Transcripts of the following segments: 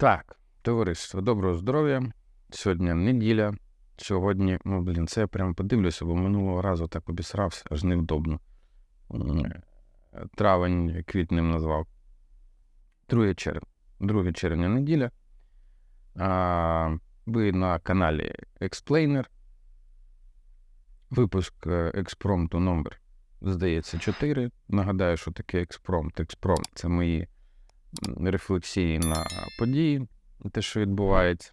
Так, товариство, доброго здоров'я. Сьогодні неділя. Сьогодні, ну блін, це я прямо подивлюся, бо минулого разу так обісрався, аж невдобно. Травень квітнем назвав. 2 червня. 2 червня неділя. А, ви на каналі Explainer. Випуск е, експромту номер, здається, 4. Нагадаю, що таке експромт. Експромт це мої рефлексії на події, те, що відбувається.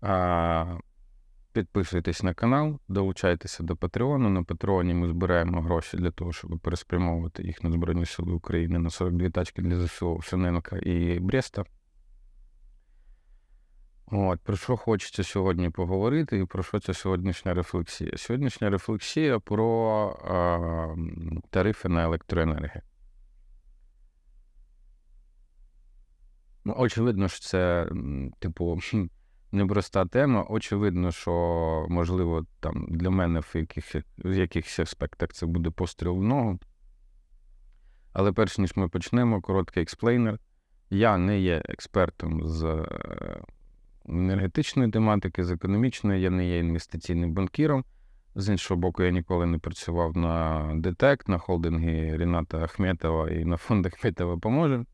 А, підписуйтесь на канал, долучайтеся до Патреону. На Патреоні ми збираємо гроші для того, щоб переспрямовувати їх на Збройні Сили України на 42 тачки для ЗСУ Синенка і Бреста. От, про що хочеться сьогодні поговорити, і про що це сьогоднішня рефлексія? Сьогоднішня рефлексія про а, тарифи на електроенергію. Очевидно, що це, типу, непроста тема. Очевидно, що, можливо, там для мене в яких, в якихось аспектах це буде постріл в ногу. Але перш ніж ми почнемо, короткий експлейнер. Я не є експертом з е, енергетичної тематики, з економічної, я не є інвестиційним банкіром. З іншого боку, я ніколи не працював на ДТЕК, на холдингі Ріната Ахметова і на фонд Ахметова поможе.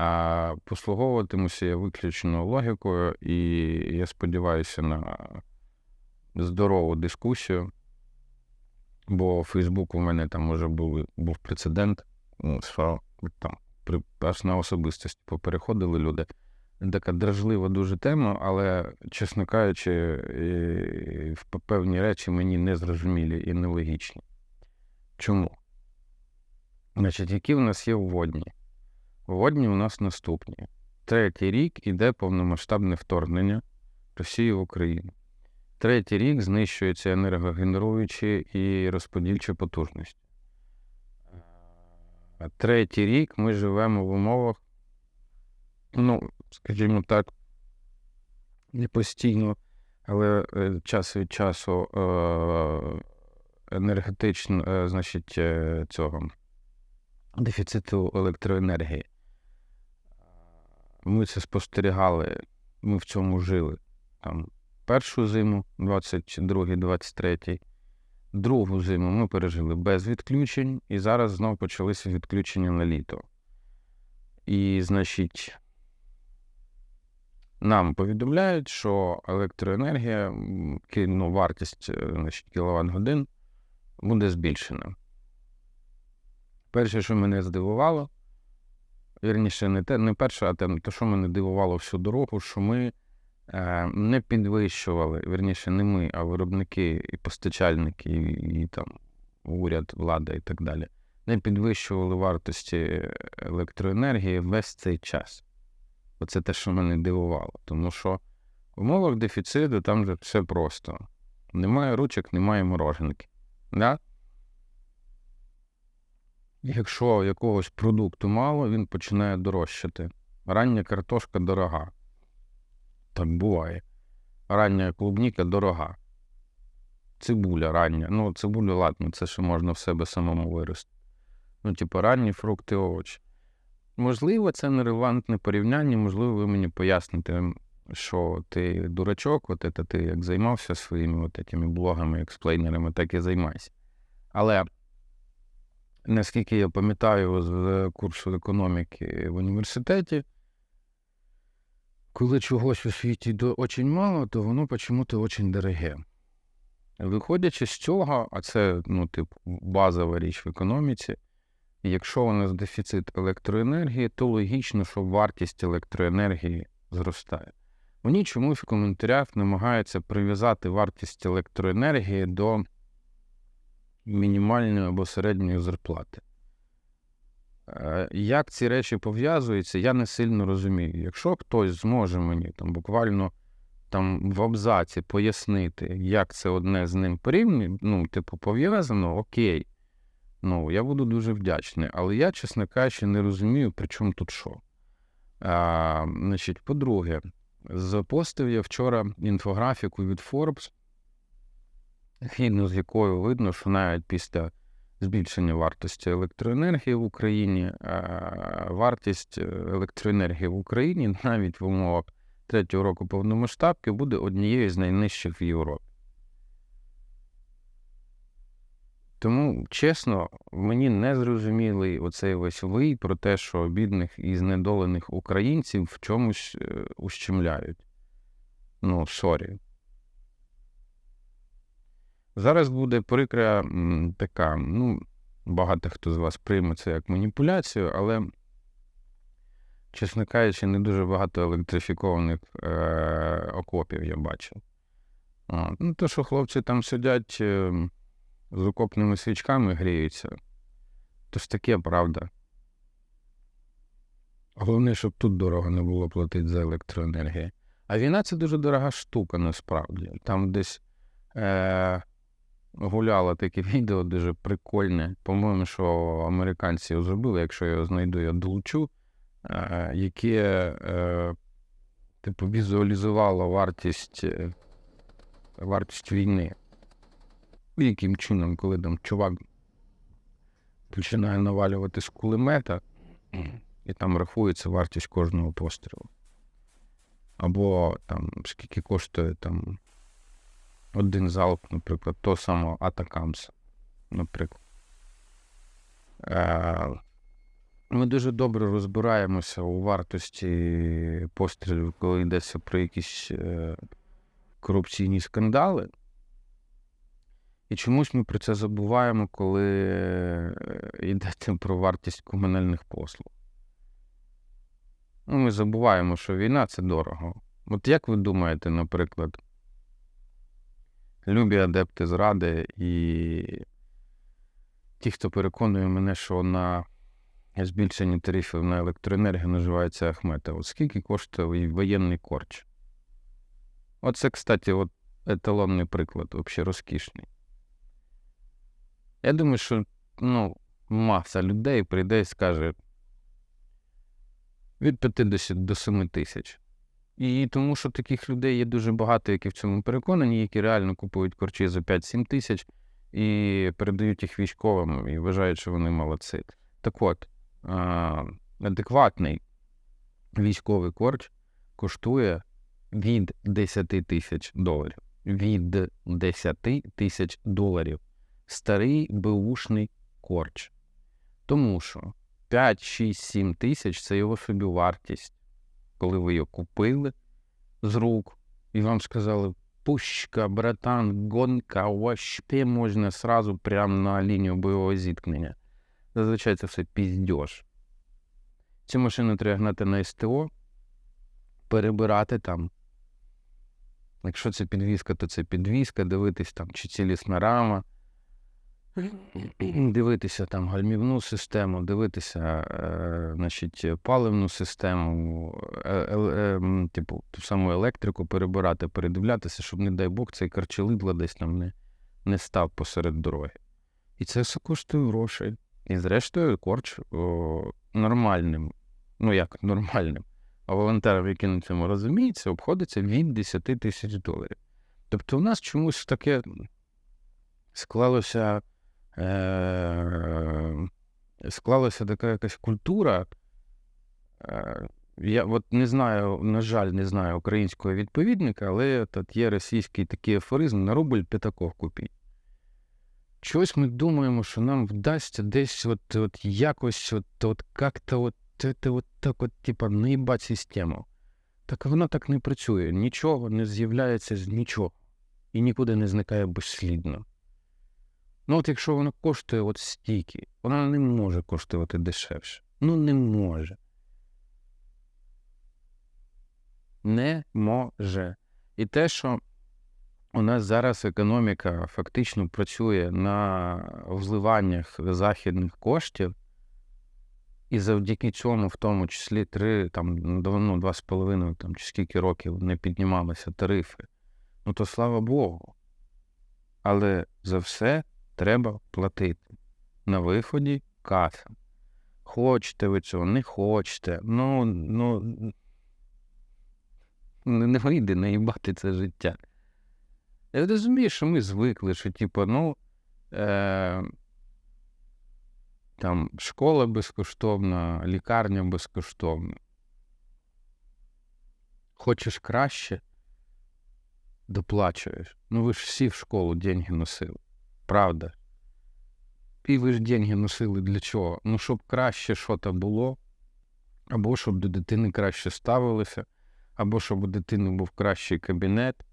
А послуговуватимуся я виключно логікою, і я сподіваюся на здорову дискусію. Бо в Фейсбуку в мене там вже був, був прецедент, ну, що там при, аж на особистості попереходили люди. Така дражлива дуже тема, але, чесно кажучи, певні речі мені незрозумілі і нелогічні. Чому? Значить, які в нас є вводні? Вводні у нас наступні. Третій рік іде повномасштабне вторгнення Росії в Україну. Третій рік знищуються енергогенеруючі і розподільчі потужності. Третій рік ми живемо в умовах, ну, скажімо так, не постійно, але е, час від часу е, енергетично, е, значить, цього дефіциту електроенергії. Ми це спостерігали, ми в цьому жили там першу зиму, 22-23, другу зиму ми пережили без відключень, і зараз знову почалися відключення на літо. І, значить, нам повідомляють, що електроенергія, ну, вартість е, значить, кіловат годин буде збільшена. Перше, що мене здивувало, вірніше, не те, не перше, а те, те, що мене дивувало всю дорогу, що ми е, не підвищували, вірніше, не ми, а виробники і постачальники, і, і там уряд, влада і так далі, не підвищували вартості електроенергії весь цей час. Оце те, що мене дивувало. Тому що в умовах дефіциту там же все просто. Немає ручок, немає мороженки. Да? Якщо якогось продукту мало, він починає дорожчати. Рання картошка дорога. Так буває. Рання клубніка дорога. Цибуля рання. Ну, цибуля, ладно, це ще можна в себе самому вирости. Ну, типу, ранні фрукти, овочі. Можливо, це нерелевантне порівняння, можливо, ви мені поясните, що ти дурачок, от це ти як займався своїми от блогами, експлейнерами, так і займайся. Але наскільки я пам'ятаю з курсу економіки в університеті, коли чогось у світі очень мало, то воно почему-то очень дороге. Виходячи з цього, а це ну, типу, базова річ в економіці, якщо у нас дефіцит електроенергії, то логічно, що вартість електроенергії зростає. Мені чомусь в коментарях намагаються прив'язати вартість електроенергії до мінімальної або середньої зарплати. Е, Як ці речі пов'язуються, я не сильно розумію. Якщо хтось зможе мені там буквально там в абзаці пояснити, як це одне з ним порівнює, ну, типу, пов'язано, окей. Ну, я буду дуже вдячний. Але я, чесно кажучи, не розумію, при чому тут що. А, значить, по-друге, запостив я вчора інфографіку від Forbes, згідно з якою видно, що навіть після збільшення вартості електроенергії в Україні. Вартість е, електроенергії в Україні навіть в умовах третього року повномасштабки буде однією з найнижчих в Європі. Тому, чесно, мені не зрозумілий оцей весь вий про те, що бідних і знедолених українців в чомусь е, ущемляють. Ну, сорі. Зараз буде прикра така, ну, багато хто з вас прийме це як маніпуляцію, але, чесно кажучи, не дуже багато електрифікованих е- окопів я бачив. А, ну, то, що хлопці там сидять е, з окопними свічками гріються, то ж таке правда. Головне, щоб тут дорого не було платити за електроенергію. А війна це дуже дорога штука насправді. Там десь е- гуляло таке відео дуже прикольне. По-моєму, що американці зробили, якщо я його знайду, я долучу, е- яке е- типу візуалізувало вартість, е, вартість війни. Яким чином, коли там чувак починає навалювати з кулемета, і там рахується вартість кожного пострілу. Або там скільки коштує там один залп, наприклад, того самого Атакамса, наприклад. Е, Ми дуже добре розбираємося у вартості пострілів, коли йдеться про якісь е, корупційні скандали. І чомусь ми про це забуваємо, коли е, йдеться про вартість комунальних послуг. Ну, ми забуваємо, що війна це дорого. От як ви думаєте, наприклад, любі адепти зради і ті, хто переконує мене, що на збільшення тарифів на електроенергію називається Ахмета. От скільки коштує воєнний корч? Оце, кстати, от еталонний приклад, взагалі розкішний. Я думаю, що ну, маса людей прийде і скаже від 50 до 7 тисяч. І тому, що таких людей є дуже багато, які в цьому переконані, які реально купують корчі за 5-7 тисяч і передають їх військовим і вважають, що вони молодці. Так от, адекватний військовий корч коштує від 10 тисяч доларів. Від 10 тисяч доларів. Старий беушний корч. Тому що 5, 6, 7 тисяч це його собівартість. Коли ви його купили з рук, і вам сказали, пушка, братан, гонка, вообще можна сразу прямо на лінію бойового зіткнення. Зазвичай це все піздьош. Цю машину треба гнати на СТО, перебирати там. Якщо це підвізка, то це підвізка, дивитись там, чи цілісна рама дивитися там гальмівну систему, дивитися е, значить, паливну систему, е, е, типу, ту саму електрику перебирати, передивлятися, щоб, не дай Бог, цей карчелидла десь там не, не став посеред дороги. І це все коштує грошей. І зрештою, корч о, нормальним, ну як нормальним, а волонтерам, які на цьому розуміються, обходиться від 10 тисяч доларів. Тобто, у нас чомусь таке склалося. Е, склалася така якась культура. Е, я от не знаю, на жаль, не знаю українського відповідника, але тут є російський такий афоризм на рубль п'ятаков купіть. Чогось ми думаємо, що нам вдасться десь от, от якось от, от як-то от, от, от так от, типа, наїбати систему. Так вона так не працює. Нічого не з'являється з нічого. І нікуди не зникає безслідно. Ну, от якщо воно коштує от стільки, вона не може коштувати дешевше. Ну, не може. Не може. І те, що у нас зараз економіка фактично працює на вливаннях західних коштів, і завдяки цьому, в тому числі, три, там, ну, два з половиною, там, чи скільки років не піднімалися тарифи, ну то слава Богу. Але за все треба платити. На виході каса. Хочете ви цього, не хочете. Ну, ну не вийде наїбати це життя. Я розумію, що ми звикли, що, типу, ну, е, там школа безкоштовна, лікарня безкоштовна. Хочеш краще, доплачуєш. Ну ви ж всі в школу деньги носили. Правда. І ви ж деньги носили для чого? Ну, щоб краще що то було, або щоб до дитини краще ставилися, або щоб у дитини був кращий кабінет,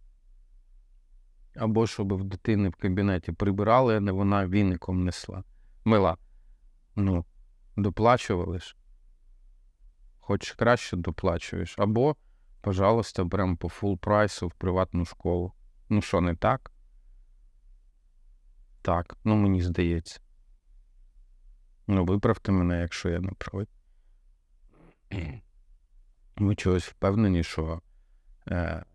або щоб в дитини в кабінеті прибирали, а не вона віником несла. Мила. Ну, доплачували ж. Хоч краще доплачуєш. Або, пожалуйста, беремо по фул прайсу в приватну школу. Ну що, не так? Так, ну мені здається. Ну, виправте мене, якщо я не правий. Ви чогось впевнені, що е,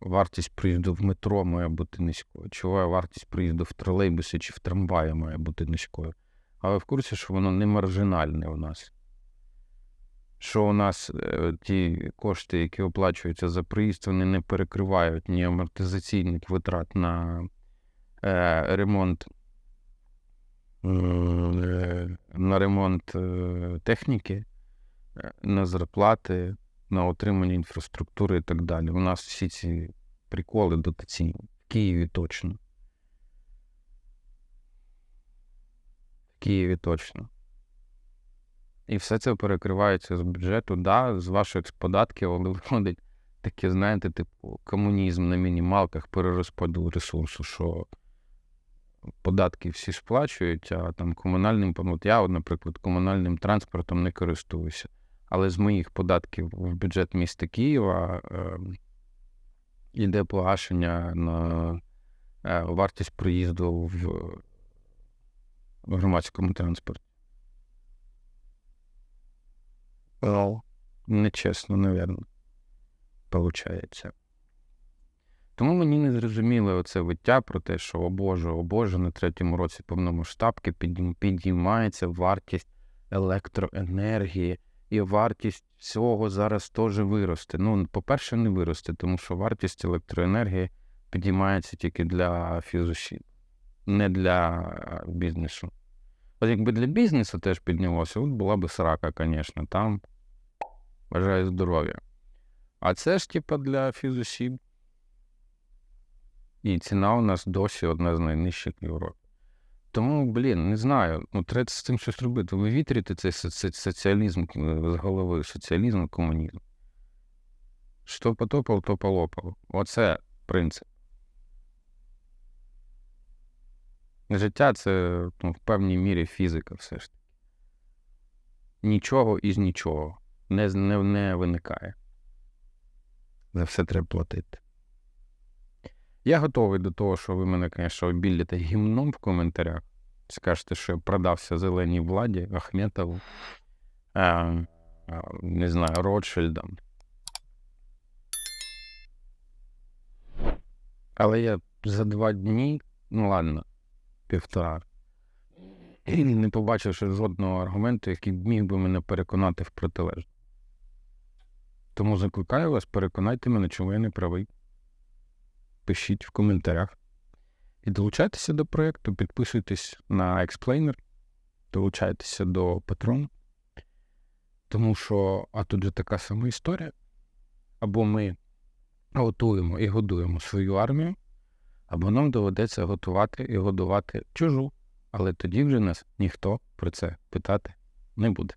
вартість проїзду в метро має бути низькою. Чого вартість проїзду в тролейбусі чи в трамваї має бути низькою. Але в курсі, що воно не маржинальне у нас. Що у нас е, ті кошти, які оплачуються за проїзд, вони не перекривають ні амортизаційних витрат на ремонт е, на ремонт е, техніки, е, на зарплати, на отримання інфраструктури і так далі. У нас всі ці приколи дотаційні. В Києві точно. В Києві точно. І все це перекривається з бюджету, да, з ваших податків, але виходить таке, знаєте, типу, комунізм на мінімалках, перерозподіл ресурсу, що податки всі сплачують, а там комунальним, от я, наприклад, комунальним транспортом не користуюся. Але з моїх податків в бюджет міста Києва е, йде погашення на е, вартість проїзду в, в громадському транспорті. Нечесно, напевно, получається. Тому мені не зрозуміло оце виття про те, що о Боже, о Боже, на третьому році повномасштабки підіймається вартість електроенергії, і вартість всього зараз теж виросте. Ну, по-перше, не виросте, тому що вартість електроенергії підіймається тільки для фізосіб, не для бізнесу. От якби для бізнесу теж піднялося, от була би срака, звісно, там бажаю здоров'я. А це ж, типа, для фізосіб. І ціна у нас досі одна з найнижчих в Європі. Тому, блін, не знаю, ну треба з цим щось робити. Вивітрити цей соці- соціалізм з голови, соціалізм, комунізм. Що потопав, то полопав. Оце принцип. Життя це ну, в певній мірі фізика все ж таки. Нічого із нічого не, не, не виникає. За все треба платити. Я готовий до того, що ви мене, звісно, обіллите гімном в коментарях. Скажете, що я продався зеленій владі, Ахметову, е, е, не знаю, Ротшильдам. Але я за два дні, ну ладно, півтора, не побачив ще жодного аргументу, який міг би мене переконати в протилежне. Тому закликаю вас, переконайте мене, чому я не правий. Пишіть в коментарях. І долучайтеся до проєкту, підписуйтесь на Explainer, долучайтеся до Patreon. Тому що, а тут же така сама історія. Або ми готуємо і годуємо свою армію, або нам доведеться готувати і годувати чужу. Але тоді вже нас ніхто про це питати не буде.